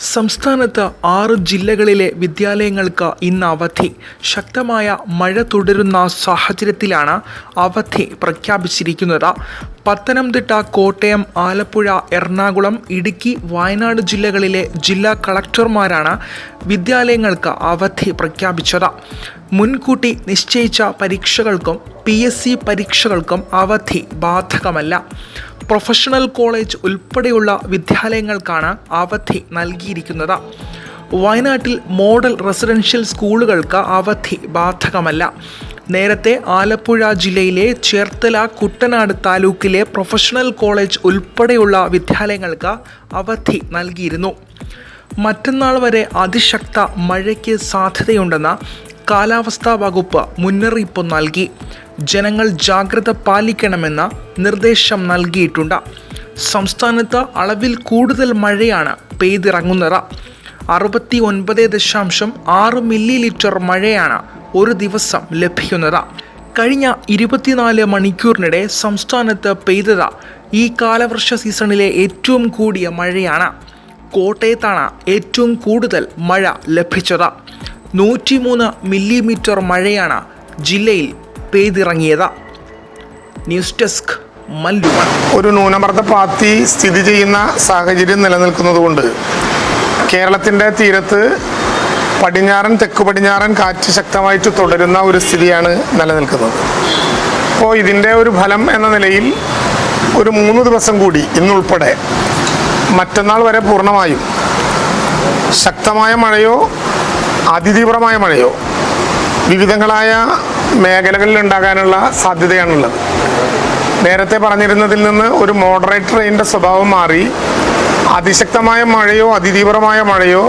സംസ്ഥാനത്ത് ആറ് ജില്ലകളിലെ വിദ്യാലയങ്ങൾക്ക് ഇന്ന് അവധി. ശക്തമായ മഴ തുടരുന്ന സാഹചര്യത്തിലാണ് അവധി പ്രഖ്യാപിച്ചിരിക്കുന്നത്. പത്തനംതിട്ട കോട്ടയം ആലപ്പുഴ എറണാകുളം ഇടുക്കി വയനാട് ജില്ലകളിലെ ജില്ലാ കളക്ടർമാരാണ് വിദ്യാലയങ്ങൾക്ക് അവധി പ്രഖ്യാപിച്ചത്. മുൻകൂട്ടി നിശ്ചയിച്ച പരീക്ഷകൾക്കും പി എസ് സി പരീക്ഷകൾക്കും അവധി ബാധകമല്ല. പ്രൊഫഷണൽ കോളേജ് ഉൾപ്പെടെയുള്ള വിദ്യാലയങ്ങൾക്കാണ് അവധി നൽകിയിരിക്കുന്നത്. വയനാട്ടിൽ മോഡൽ റെസിഡൻഷ്യൽ സ്കൂളുകൾക്ക് അവധി ബാധകമല്ല. നേരത്തെ ആലപ്പുഴ ജില്ലയിലെ ചേർത്തല കുട്ടനാട് താലൂക്കിലെ പ്രൊഫഷണൽ കോളേജ് ഉൾപ്പെടെയുള്ള വിദ്യാലയങ്ങൾക്ക് അവധി നൽകിയിരുന്നു. മറ്റന്നാൾ വരെ അതിശക്ത മഴയ്ക്ക് സാധ്യതയുണ്ടെന്ന കാലാവസ്ഥാ വകുപ്പ് മുന്നറിയിപ്പ് നൽകി. ജനങ്ങൾ ജാഗ്രത പാലിക്കണമെന്ന നിർദ്ദേശം നൽകിയിട്ടുണ്ട്. സംസ്ഥാനത്ത് അളവിൽ കൂടുതൽ മഴയാണ് പെയ്തിറങ്ങുന്നത്. അറുപത്തി ഒൻപത് ദശാംശം ആറ് മില്ലി ലിറ്റർ മഴയാണ് ഒരു ദിവസം ലഭിക്കുന്നത്. കഴിഞ്ഞ ഇരുപത്തിനാല് മണിക്കൂറിനിടെ സംസ്ഥാനത്ത് പെയ്തത് ഈ കാലവർഷ സീസണിലെ ഏറ്റവും കൂടിയ മഴയാണ്. കോട്ടയത്താണ് ഏറ്റവും കൂടുതൽ മഴ ലഭിച്ചത്. നൂറ്റിമൂന്ന് മില്ലിമീറ്റർ മഴയാണ് ജില്ലയിൽ പെയ്തിറങ്ങിയത്. ന്യൂസ് ഡെസ്ക് മല്ലു ഒരു ന്യൂനമർദ്ദ പാത്തി സ്ഥിതി ചെയ്യുന്ന സാഹചര്യം നിലനിൽക്കുന്നതുകൊണ്ട് കേരളത്തിന്റെ തീരത്ത് പടിഞ്ഞാറൻ തെക്ക് പടിഞ്ഞാറൻ കാറ്റ് ശക്തമായിട്ട് തുടരുന്ന ഒരു സ്ഥിതിയാണ് നിലനിൽക്കുന്നത്. അപ്പോൾ ഇതിന്റെ ഒരു ഫലം എന്ന നിലയിൽ ഒരു മൂന്ന് ദിവസം കൂടി ഇന്നുൾപ്പെടെ മറ്റന്നാൾ വരെ പൂർണമായും ശക്തമായ മഴയോ അതിതീവ്രമായ മഴയോ വിവിധങ്ങളായ മേഖലകളിൽ ഉണ്ടാകാനുള്ള സാധ്യതയാണുള്ളത്. നേരത്തെ പറഞ്ഞിരുന്നതിൽ നിന്ന് ഒരു മോഡറേറ്റ് റെയിന്റെ സ്വഭാവം മാറി അതിശക്തമായ മഴയോ അതിതീവ്രമായ മഴയോ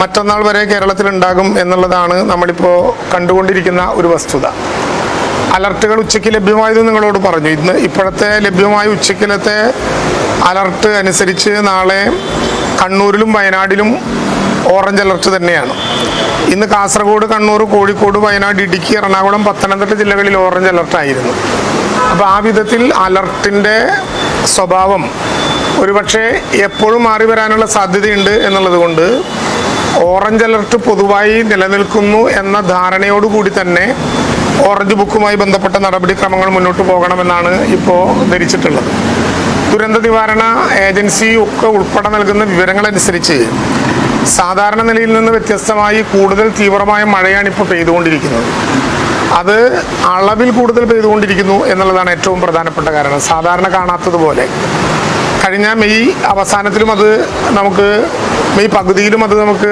മറ്റന്നാൾ വരെ കേരളത്തിൽ ഉണ്ടാകും എന്നുള്ളതാണ് നമ്മളിപ്പോൾ കണ്ടുകൊണ്ടിരിക്കുന്ന ഒരു വസ്തുത. അലർട്ടുകൾ ഉച്ചയ്ക്ക് ലഭ്യമായത് നിങ്ങളോട് പറഞ്ഞു. ഇന്ന് ഇപ്പോഴത്തെ ലഭ്യമായ ഉച്ചക്കിലത്തെ അലർട്ട് അനുസരിച്ച് നാളെ കണ്ണൂരിലും വയനാടിലും ഓറഞ്ച് അലർട്ട് തന്നെയാണ്. ഇന്ന് കാസർഗോഡ് കണ്ണൂർ കോഴിക്കോട് വയനാട് ഇടുക്കി എറണാകുളം പത്തനംതിട്ട ജില്ലകളിൽ ഓറഞ്ച് അലർട്ടായിരുന്നു. അപ്പോൾ ആ വിധത്തിൽ അലർട്ടിന്റെ സ്വഭാവം ഒരുപക്ഷെ എപ്പോഴും മാറി വരാനുള്ള സാധ്യതയുണ്ട് എന്നുള്ളത് കൊണ്ട് ഓറഞ്ച് അലർട്ട് പൊതുവായി നിലനിൽക്കുന്നു എന്ന ധാരണയോടുകൂടി തന്നെ ഓറഞ്ച് ബുക്കുമായി ബന്ധപ്പെട്ട നടപടിക്രമങ്ങൾ മുന്നോട്ട് പോകണമെന്നാണ് ഇപ്പോൾ ധരിച്ചിട്ടുള്ളത്. ദുരന്ത നിവാരണ ഏജൻസി ഒക്കെ ഉൾപ്പെടെ നൽകുന്ന വിവരങ്ങളനുസരിച്ച് സാധാരണ നിലയിൽ നിന്ന് വ്യത്യസ്തമായി കൂടുതൽ തീവ്രമായ മഴയാണ് ഇപ്പോൾ പെയ്തുകൊണ്ടിരിക്കുന്നത്. അത് അളവിൽ കൂടുതൽ പെയ്തുകൊണ്ടിരിക്കുന്നു എന്നുള്ളതാണ് ഏറ്റവും പ്രധാനപ്പെട്ട കാരണം. സാധാരണ കാണാത്തതുപോലെ കഴിഞ്ഞ മെയ് അവസാനത്തിലും അത് നമുക്ക് മെയ് പകുതിയിലും അത് നമുക്ക്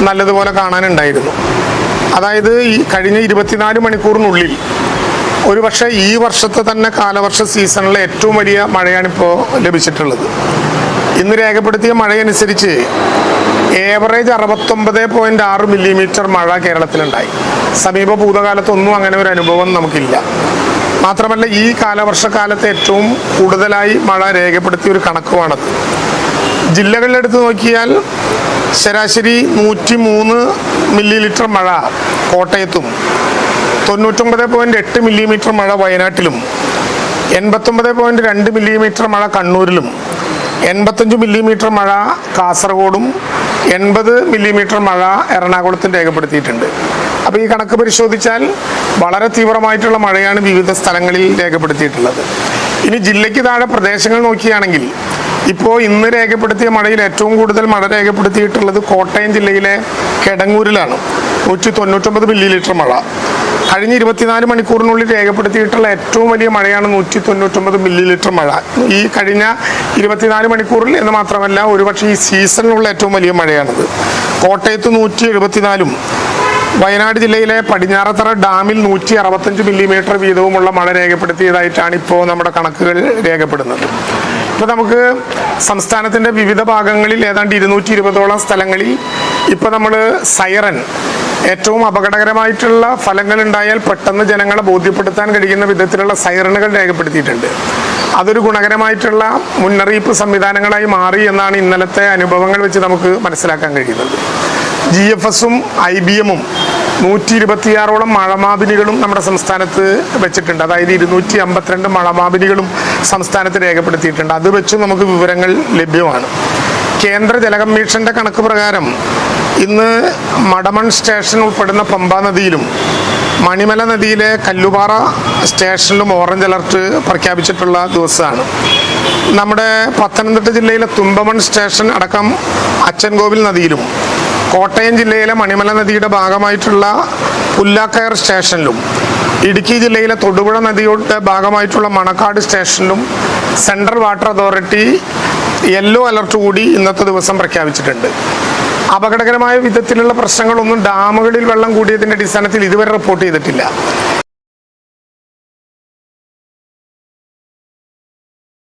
നല്ലതുപോലെ കാണാനുണ്ടായിരുന്നു. അതായത് ഈ കഴിഞ്ഞ ഇരുപത്തിനാല് മണിക്കൂറിനുള്ളിൽ ഒരു പക്ഷേ ഈ വർഷത്തെ തന്നെ കാലവർഷ സീസണിലെ ഏറ്റവും വലിയ മഴയാണിപ്പോൾ ലഭിച്ചിട്ടുള്ളത്. ഇന്ന് രേഖപ്പെടുത്തിയ മഴയനുസരിച്ച് ഏവറേജ് അറുപത്തൊമ്പത് പോയിന്റ് ആറ് മില്ലിമീറ്റർ മഴ കേരളത്തിലുണ്ടായി. സമീപ ഭൂതകാലത്തൊന്നും അങ്ങനെ ഒരു അനുഭവം നമുക്കില്ല. മാത്രമല്ല ഈ കാലവർഷക്കാലത്ത് ഏറ്റവും കൂടുതലായി മഴ രേഖപ്പെടുത്തിയ ഒരു കണക്കുമാണത് ജില്ലകളിലെടുത്ത് നോക്കിയാൽ ശരാശരി നൂറ്റി മൂന്ന് മില്ലി ലിറ്റർ മഴ കോട്ടയത്തും തൊണ്ണൂറ്റൊമ്പത് പോയിന്റ് എട്ട് മില്ലിമീറ്റർ മഴ വയനാട്ടിലും എൺപത്തൊമ്പത് പോയിന്റ് രണ്ട് മില്ലിമീറ്റർ മഴ കണ്ണൂരിലും എൺപത്തഞ്ച് മില്ലിമീറ്റർ മഴ കാസർഗോഡും എൺപത് മില്ലിമീറ്റർ മഴ എറണാകുളത്തും രേഖപ്പെടുത്തിയിട്ടുണ്ട്. അപ്പോൾ ഈ കണക്ക് പരിശോധിച്ചാൽ വളരെ തീവ്രമായിട്ടുള്ള മഴയാണ് വിവിധ സ്ഥലങ്ങളിൽ രേഖപ്പെടുത്തിയിട്ടുള്ളത്. ഇനി ജില്ലയ്ക്ക് താഴെ പ്രദേശങ്ങൾ നോക്കുകയാണെങ്കിൽ ഇപ്പോൾ ഇന്ന് രേഖപ്പെടുത്തിയ മഴയിൽ ഏറ്റവും കൂടുതൽ മഴ രേഖപ്പെടുത്തിയിട്ടുള്ളത് കോട്ടയം ജില്ലയിലെ കിടങ്ങൂരിലാണ്. നൂറ്റി തൊണ്ണൂറ്റൊമ്പത് മില്ലി ലിറ്റർ മഴ. കഴിഞ്ഞ ഇരുപത്തിനാല് മണിക്കൂറിനുള്ളിൽ രേഖപ്പെടുത്തിയിട്ടുള്ള ഏറ്റവും വലിയ മഴയാണ് നൂറ്റി തൊണ്ണൂറ്റൊമ്പത് മില്ലി ലിറ്റർ മഴ. ഈ കഴിഞ്ഞ ഇരുപത്തിനാല് മണിക്കൂറിൽ എന്ന് മാത്രമല്ല ഒരുപക്ഷെ ഈ സീസണിലുള്ള ഏറ്റവും വലിയ മഴയാണിത്. കോട്ടയത്ത് നൂറ്റി എഴുപത്തിനാലും വയനാട് ജില്ലയിലെ പടിഞ്ഞാറത്തറ ഡാമിൽ നൂറ്റി അറുപത്തഞ്ച് മില്ലിമീറ്റർ വീതവുമുള്ള മഴ രേഖപ്പെടുത്തിയതായിട്ടാണ് ഇപ്പോൾ നമ്മുടെ കണക്കുകൾ രേഖപ്പെടുന്നത്. ഇപ്പോൾ നമുക്ക് സംസ്ഥാനത്തിന്റെ വിവിധ ഭാഗങ്ങളിൽ ഏതാണ്ട് ഇരുന്നൂറ്റി ഇരുപതോളം സ്ഥലങ്ങളിൽ ഇപ്പോൾ നമ്മൾ സൈറൻ ഏറ്റവും അപകടകരമായിട്ടുള്ള ഫലങ്ങൾ ഉണ്ടായാൽ പെട്ടെന്ന് ജനങ്ങളെ ബോധ്യപ്പെടുത്താൻ കഴിയുന്ന വിധത്തിലുള്ള സൈറണുകൾ രേഖപ്പെടുത്തിയിട്ടുണ്ട്. അതൊരു ഗുണകരമായിട്ടുള്ള മുന്നറിയിപ്പ് സംവിധാനങ്ങളായി മാറി എന്നാണ് ഇന്നലത്തെ അനുഭവങ്ങൾ വെച്ച് നമുക്ക് മനസ്സിലാക്കാൻ കഴിയുന്നത്. ജി എഫ് എസും ഐ ബി എമ്മും നൂറ്റി ഇരുപത്തിയാറോളം മഴമാപിനികളും നമ്മുടെ സംസ്ഥാനത്ത് വെച്ചിട്ടുണ്ട്. അതായത് ഇരുന്നൂറ്റി അമ്പത്തിരണ്ട് മഴമാപിനികളും സംസ്ഥാനത്ത് രേഖപ്പെടുത്തിയിട്ടുണ്ട്. അത് വെച്ച് നമുക്ക് വിവരങ്ങൾ ലഭ്യമാണ്. കേന്ദ്ര ജലകമ്മീഷന്റെ കണക്ക് പ്രകാരം ഇന്ന് മടമൺ സ്റ്റേഷൻ ഉൾപ്പെടുന്ന പമ്പാ നദിയിലും മണിമല നദിയിലെ കല്ലുപാറ സ്റ്റേഷനിലും ഓറഞ്ച് അലർട്ട് പ്രഖ്യാപിച്ചിട്ടുള്ള ദിവസമാണ്. നമ്മുടെ പത്തനംതിട്ട ജില്ലയിലെ തുമ്പമൺ സ്റ്റേഷൻ അടക്കം അച്ചൻകോവിൽ നദിയിലും കോട്ടയം ജില്ലയിലെ മണിമല നദിയുടെ ഭാഗമായിട്ടുള്ള പുല്ലാക്കയർ സ്റ്റേഷനിലും ഇടുക്കി ജില്ലയിലെ തൊടുപുഴ നദിയുടെ ഭാഗമായിട്ടുള്ള മണക്കാട് സ്റ്റേഷനിലും central water authority yellow alert കൂടി ഇന്നത്തെ ദിവസം പ്രഖ്യാപിച്ചിട്ടുണ്ട്. അപകടകരമായ വിധത്തിലുള്ള പ്രശ്നങ്ങളൊന്നും ഡാമുകളിൽ വെള്ളം കൂടിയതിന്റെ അടിസ്ഥാനത്തിൽ ഇതുവരെ റിപ്പോർട്ട് ചെയ്തിട്ടില്ല.